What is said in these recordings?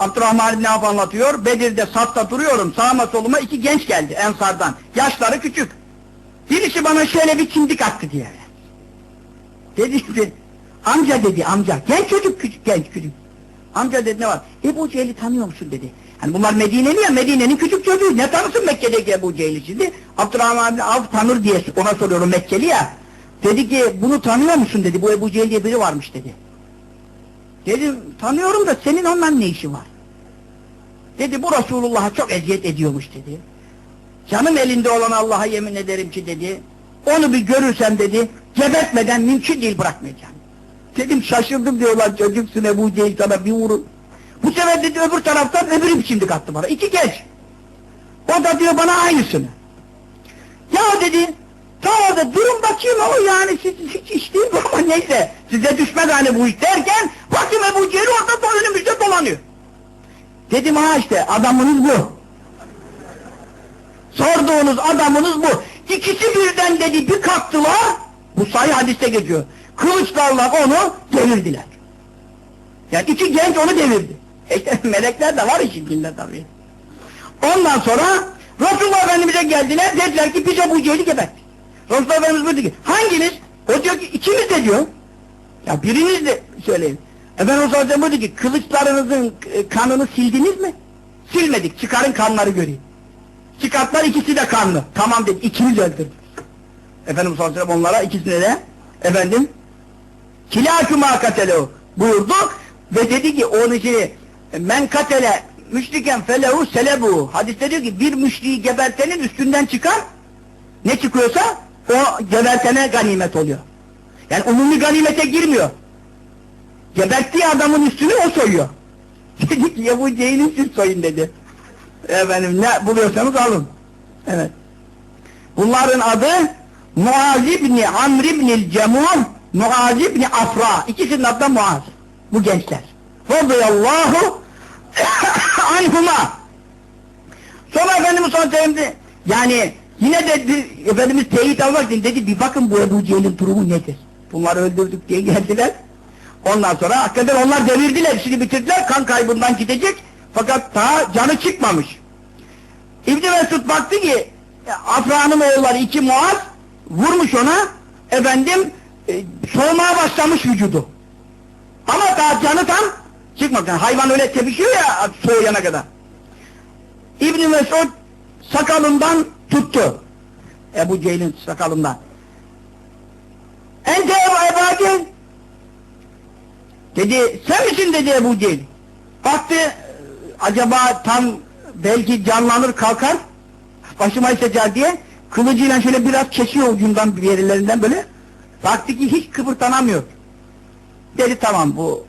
Abdurrahman İbni Avf anlatıyor. Bedir'de safta duruyorum. Sağıma soluma iki genç geldi Ensardan. Yaşları küçük. Birisi bana şöyle bir çimdik attı diye. Dedi, dedi amca dedi amca. Genç çocuk küçük genç küçük. Amca dedi ne var? Ebu Cehil'i tanıyor musun dedi. Hani bunlar Medine'li ya Medine'nin küçük çocuğu. Ne tanısın Mekke'deki Ebu Cehil'i şimdi? Abdurrahman İbni Avf tanır diye ona soruyorum Mekkeli ya. Dedi ki bunu tanıyor musun dedi. Bu Ebu Cehil diye biri varmış dedi. Dedim tanıyorum da senin ondan ne işi var? Dedi bu Resulullah'a çok eziyet ediyormuş dedi. Canım elinde olan Allah'a yemin ederim ki dedi. Onu bir görürsem dedi gebertmeden mümkün değil bırakmayacağım. Dedim şaşırdım diyorlar çocuksun Ebu Cehil sana bir vurun. Bu sefer dedi öbür taraftan öbürü bir şimdi kattı bana. İki genç. O da diyor bana aynısını. Ya dedi ta orada durun bakayım o yani siz hiç iş değil ama neyse size düşmez hani bu iş derken baktım Ebu Cehil orada da önümüzde dolanıyor. Dedim ha işte adamınız bu. Sorduğunuz adamınız bu. İkisi birden dedi bir kalktılar. Bu sayı hadiste geçiyor. Kılıçlarla onu devirdiler. Yani iki genç onu devirdi. İşte melekler de var işin içinde tabii. Ondan sonra Resulullah Efendimiz'e geldiler dediler ki bize bu cehli geberttik. Resulullah Efendimiz buyurdu ki hanginiz? O diyor ki ikimiz de diyor. Ya biriniz de söyleyin. Efendimiz Aleyhisselam buyurdu ki kılıçlarınızın e, kanını sildiniz mi? Silmedik çıkarın kanları göreyim. Çıkartlar ikisi de kanlı. Tamam dedi ikiniz öldürdünüz. Efendimiz Aleyhisselam onlara ikisine de efendim kilâkümâ katelehu buyurdu ve dedi ki onu şey men katele müşriken felehu selebu hadiste diyor ki bir müşriği gebertenin üstünden çıkan ne çıkıyorsa o gebertene ganimet oluyor. Yani umumi ganimete girmiyor. Geberttiği adamın üstünü o soyuyor. Dedi ki ya bu Cehil'in siz soyun dedi. Efendim ne buluyorsanız alın. Evet. Bunların adı Muaz İbni Amr İbni'l Cemum, Muaz İbni Afra. İkisinin adı da Muaz. Bu gençler. Radıyallahu anhuma. Sonra Efendimiz sallallahu aleyhi de, yani yine dedi Efendimiz teyit almak için dedi bir bakın bu Ebu Cehil'in durumu nedir? Bunları öldürdük diye geldiler. Ondan sonra hakikaten onlar devirdiler, işini bitirdiler, kan kaybından gidecek. Fakat daha canı çıkmamış. İbni Mesud baktı ki e, Afra'nın oğulları iki Muaz vurmuş ona efendim e, soğumaya başlamış vücudu. Ama daha canı tam çıkmadı. Yani hayvan öyle tepişiyor ya soğuyana kadar. İbni Mesud sakalından tuttu. Ebu Cehil'in sakalından. Ente Ebu Cehil Dedi sen misin dedi Ebu Cehil. Baktı acaba tam belki canlanır kalkar başıma işecek diye kılıcıyla şöyle biraz kesiyor ucundan bir yerlerinden böyle. Baktı ki hiç kıpırtanamıyor. Dedi tamam bu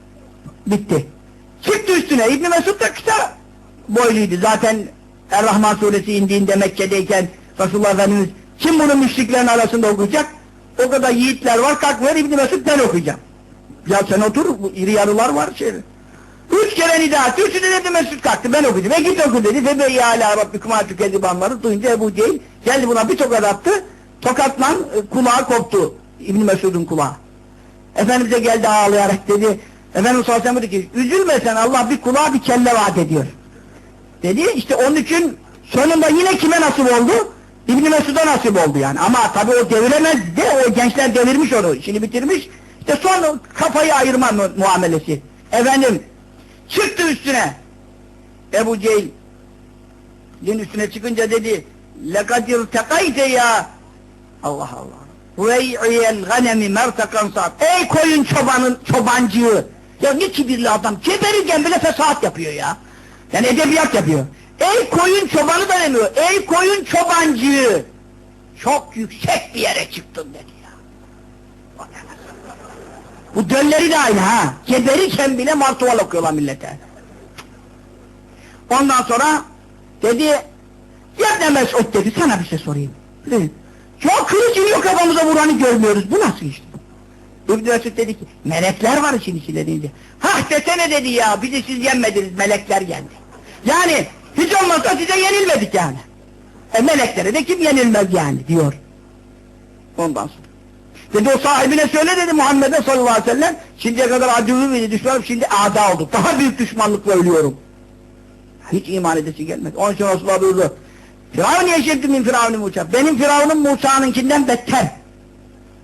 bitti. Çıktı üstüne İbn Mesud da kısa boyluydu. Zaten Er-Rahman suresi indiğinde Mekke'deyken Resulullah Efendimiz kim bunu müşriklerin arasında okuyacak? O kadar yiğitler var kalkmıyor İbn Mesud ben okuyacağım. Ya sen otur, bu iri yarılar var şey. Üç kere nida etti, üçü de dedi Mesut kalktı, ben okudum. E git oku dedi, febe ya ala rabbikuma tükedibanları duyunca Ebu Cehil geldi buna bir tokat attı, tokatla e, kulağı koptu, İbn Mesud'un kulağı. Efendimiz'e geldi ağlayarak dedi, Efendimiz sallallahu ve dedi ki, üzülme sen Allah bir kulağa bir kelle vaat ediyor. Dedi, işte onun için sonunda yine kime nasip oldu? İbn Mesud'a nasip oldu yani. Ama tabii o deviremezdi, o gençler devirmiş onu, işini bitirmiş. İşte son kafayı ayırma mu muamelesi. Efendim, çıktı üstüne. Ebu Cehil, din üstüne çıkınca dedi, لَقَدْ اِرْتَقَيْتَ ya Allah Allah. وَيْعِيَ الْغَنَمِ مَرْتَقًا saat. Ey koyun çobanın, çobancığı. Ya ne kibirli adam. Keberirken bile fesat yapıyor ya. Yani edebiyat yapıyor. Ey koyun çobanı da demiyor. Ey koyun çobancığı. Çok yüksek bir yere çıktın dedi ya. Bak hemen. bu dölleri de aynı ha. Geberirken bile martuval okuyorlar millete. Ondan sonra dedi ya ne Mesut dedi sana bir şey sorayım. Dedi, ya kılıç iniyor kafamıza vuranı görmüyoruz. Bu nasıl iş? İbn Mesud dedi ki melekler var işin içinde deyince. Hah desene dedi ya bizi siz yenmediniz melekler yendi. Yani hiç olmazsa size yenilmedik yani. E meleklere de kim yenilmez yani diyor. Ondan sonra. Dedi o sahibine söyle dedi Muhammed'e sallallahu aleyhi ve sellem. Şimdiye kadar acılı düşmanım şimdi ada olduk. Daha büyük düşmanlıkla ölüyorum. Hiç iman edesi gelmedi. Onun için Resulullah buyurdu. Firavun yeşildi min Firavun Musa. Benim Firavun'um Musa'nınkinden beter.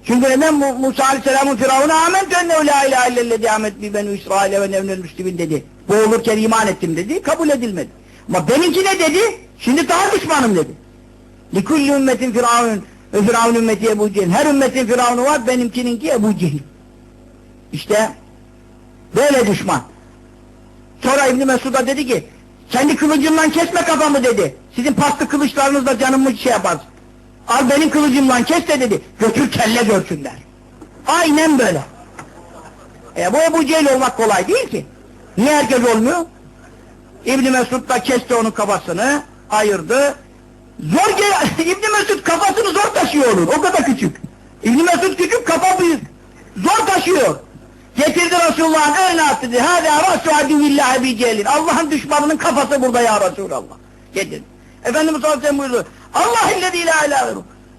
Çünkü neden Mu- Musa Aleyhisselam'ın Firavun'a amentü ennehu la ilahe illellezi amet bi benu İsrail'e ve nevnel müslimin dedi. Boğulurken iman ettim dedi. Kabul edilmedi. Ama benimki ne dedi? Şimdi daha düşmanım dedi. Likulli ümmetin Firavun Firavun ümmeti Ebu Cehil. Her ümmetin Firavunu var, benimkininki Ebu Cehil. İşte böyle düşman. Sonra İbni Mesud'a dedi ki, kendi kılıcımla kesme kafamı dedi. Sizin paslı kılıçlarınızla canımı şey yaparsın. Al benim kılıcımla kes de dedi. Götür kelle görsünler. Aynen böyle. E bu Ebu Cehil olmak kolay değil ki. Niye herkes olmuyor? İbni Mesud da kesti onun kafasını, ayırdı. Zor İbni Mesud kafasını zor taşıyor olur. O kadar küçük. İbni Mesud küçük, kafa büyük. Zor taşıyor. Getirdi Resulullah'ın önüne attı. Hâdâ rasû adüvillâhi bi Cehil'in. Allah'ın düşmanının kafası burada ya Resulallah. Getirdi. Efendimiz sallallahu aleyhi ve sellem buyurdu. Allah illezî ilâ ilâ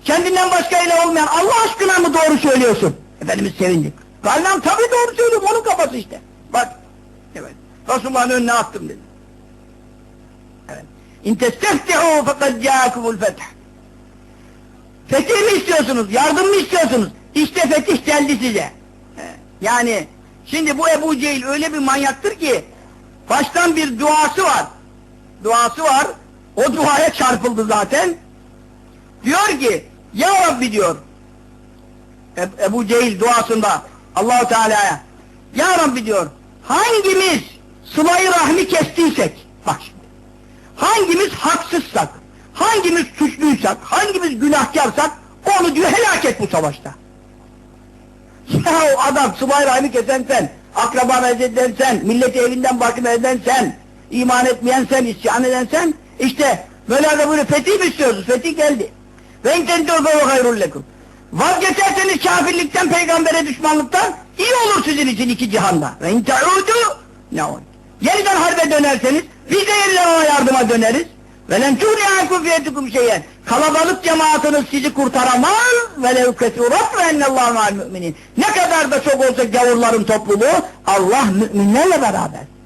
Kendinden başka ile olmayan Allah aşkına mı doğru söylüyorsun? Efendimiz sevindi. Gallam tabii doğru söylüyorum. Onun kafası işte. Bak. Evet. Resulullah'ın önüne attım dedi. İn testeftihu fekad câkumul feth. Fetih mi istiyorsunuz? Yardım mı istiyorsunuz? İşte fetih geldi size. Yani şimdi bu Ebu Cehil öyle bir manyaktır ki baştan bir duası var. Duası var. O duaya çarpıldı zaten. Diyor ki Ya Rabbi diyor Ebu Cehil duasında Allahu Teala'ya Ya Rabbi diyor hangimiz sılayı rahmi kestiysek bak hangimiz haksızsak hangimiz suçluysak hangimiz günahkarsak onu diyor helak et bu savaşta. Ya o adam rahmi kesen sen akraba eden sen milleti evinden bakım eden sen iman etmeyen sen isyan eden sen işte böyle de böyle fetih mi istiyoruz fetih geldi. Ve intentü ve hayrul lekum. Vazgeçerseniz kafirlikten peygambere düşmanlıktan iyi olur sizin için iki cihanda. Ve inteudu ne olur yeniden harbe dönerseniz biz de yeniden yardıma döneriz ve len tuğni'akum fiyetukum şeyen kalabalık cemaatiniz sizi kurtaramaz ve lev kesurat ve ennallâhu ma'al müminin ne kadar da çok olsa gavurların topluluğu Allah müminlerle beraber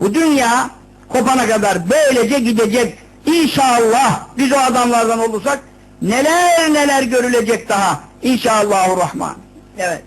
bu dünya kopana kadar böylece gidecek. İnşallah biz o adamlardan olursak neler neler görülecek daha. İnşallahurrahman. Evet.